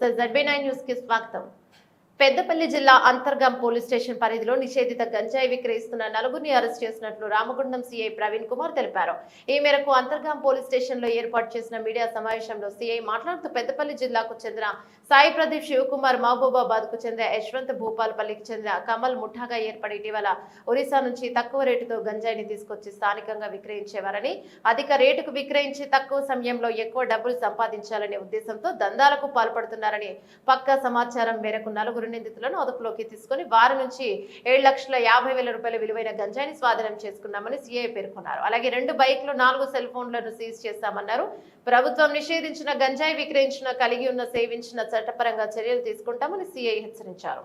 నమస్తే ZB nine news కి స్వాగతం పెద్దపల్లి జిల్లా అంతర్గాం పోలీస్ స్టేషన్ పరిధిలో నిషేధిత గంజాయి విక్రయిస్తున్న నలుగురిని అరెస్ట్ చేసినట్లు రామగుండం సీఐ ప్రవీణ్ కుమార్ తెలిపారు. ఈ మేరకు అంతర్గాం పోలీస్ స్టేషన్లో ఏర్పాటు చేసిన మీడియా సమావేశంలో సీఐ మాట్లాడుతూ పెద్దపల్లి జిల్లాకు చెందిన సాయి ప్రదీప్ శివకుమార్ మహబూబాబాద్కు చెందిన యశ్వంత్ భూపాల్పల్లికి చెందిన కమల్ ముఠాగా ఏర్పడి ఇటీవల ఒరిస్సా నుంచి తక్కువ రేటుతో గంజాయిని తీసుకొచ్చి స్థానికంగా విక్రయించేవారని అధిక రేటుకు విక్రయించి తక్కువ సమయంలో ఎక్కువ డబ్బులు సంపాదించాలనే ఉద్దేశంతో దందాలకు పాల్పడుతున్నారని పక్కా సమాచారం మేరకు నలుగురు నిందితులను అదుపులోకి తీసుకుని వారి నుంచి ఏడు లక్షల యాభై వేల రూపాయల విలువైన గంజాయిని స్వాధీనం చేసుకున్నామని సీఐ పేర్కొన్నారు. అలాగే రెండు బైక్లు నాలుగు సెల్ ఫోన్లను సీజ్ చేశామన్నారు. ప్రభుత్వం నిషేధించిన గంజాయి విక్రయించిన కలిగి ఉన్న సేవించిన చట్టపరంగా చర్యలు తీసుకుంటామని సీఐ హెచ్చరించారు.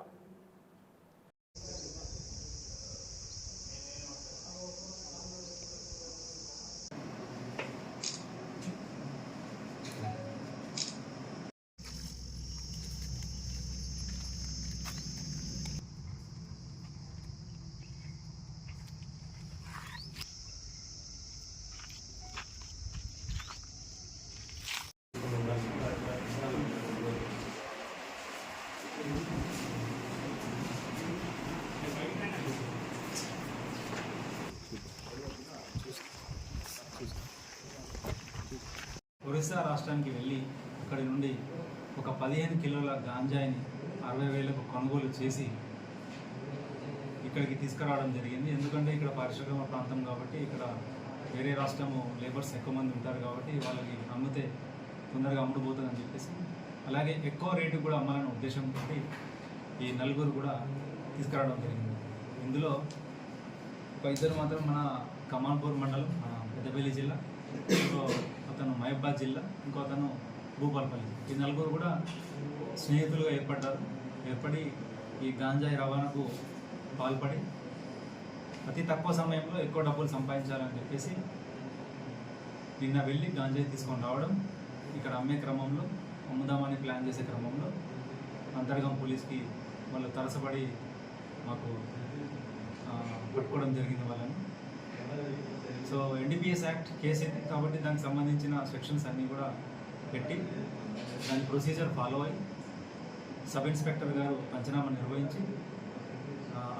ఒరిస్సా రాష్ట్రానికి వెళ్ళి అక్కడి నుండి ఒక పదిహేను కిలోల గాంజాయిని అరవై వేలకు కొనుగోలు చేసి ఇక్కడికి తీసుకురావడం జరిగింది. ఎందుకంటే ఇక్కడ పరిశ్రమ ప్రాంతం కాబట్టి ఇక్కడ వేరే రాష్ట్రము లేబర్స్ ఎక్కువ మంది ఉంటారు కాబట్టి వాళ్ళకి అమ్మితే తొందరగా అమ్ముడుపోతుందని చెప్పేసి. అలాగే ఎక్కువ రేటు కూడా అమ్మాలనే ఉద్దేశంతో ఈ నలుగురు కూడా తీసుకురావడం జరిగింది. ఇందులో ఒక ఇద్దరు మాత్రం మన కమాన్పూర్ మండలం మన పెద్దపల్లి జిల్లా అతను మహబాద్ జిల్లా ఇంకో అతను భూపాలపల్లి. ఈ నలుగురు కూడా స్నేహితులుగా ఏర్పడ్డారు. ఏర్పడి ఈ గాంజాయి రవాణాకు పాల్పడి అతి తక్కువ సమయంలో ఎక్కువ డబ్బులు సంపాదించాలని చెప్పేసి నిన్న వెళ్ళి గాంజాయి తీసుకొని రావడం ఇక్కడ అమ్మే క్రమంలో అమ్ముదామని ప్లాన్ చేసే క్రమంలో అంతర్గం పోలీస్కి వాళ్ళు తరసపడి మాకు కొట్టుకోవడం పట్టుకోవడం జరిగింది వాళ్ళని. సో ఎన్డీపీఎస్ యాక్ట్ కేసు కాబట్టి దానికి సంబంధించిన సెక్షన్స్ అన్నీ కూడా పెట్టి దాని ప్రొసీజర్ ఫాలో అయ్యి సబ్ ఇన్స్పెక్టర్ గారు పంచనామా నిర్వహించి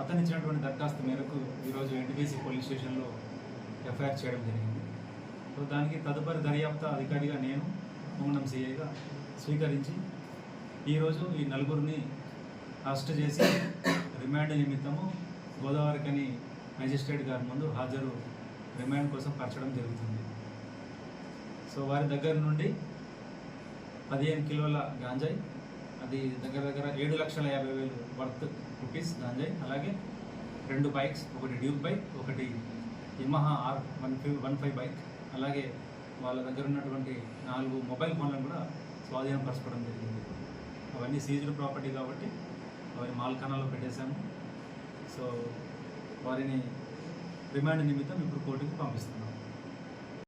అతను ఇచ్చినటువంటి దరఖాస్తు మేరకు ఈరోజు ఎన్టీపీసీ పోలీస్ స్టేషన్లో ఎఫ్ఐఆర్ చేయడం జరిగింది. సో దానికి తదుపరి దర్యాప్తు అధికారిగా నేను మౌనం సిఐగా స్వీకరించి ఈరోజు ఈ నలుగురిని అరెస్ట్ చేసి రిమాండ్ నిమిత్తము గోదావరికని మేజిస్ట్రేట్ గారి ముందు హాజరు రిమాండ్ కోసం పరచడం జరుగుతుంది. సో వారి దగ్గర నుండి పదిహేను కిలోల గాంజాయి అది దగ్గర దగ్గర ఏడు లక్షల యాభై వేలు వర్త్ రూపీస్ గాంజాయి అలాగే రెండు బైక్స్ ఒకటి డ్యూక్ బైక్ ఒకటి Yamaha R one five one five bike అలాగే వాళ్ళ దగ్గర ఉన్నటువంటి నాలుగు మొబైల్ ఫోన్లను కూడా స్వాధీనం పరచుకోవడం జరిగింది. అవన్నీ సీజ్డ్ ప్రాపర్టీ కాబట్టి అవన్నీ మాల్ఖానాలో పెట్టేశాము. సో వారిని రిమాండ్ నిమిత్తం ఇప్పుడు కోర్టుకి పంపిస్తున్నాం.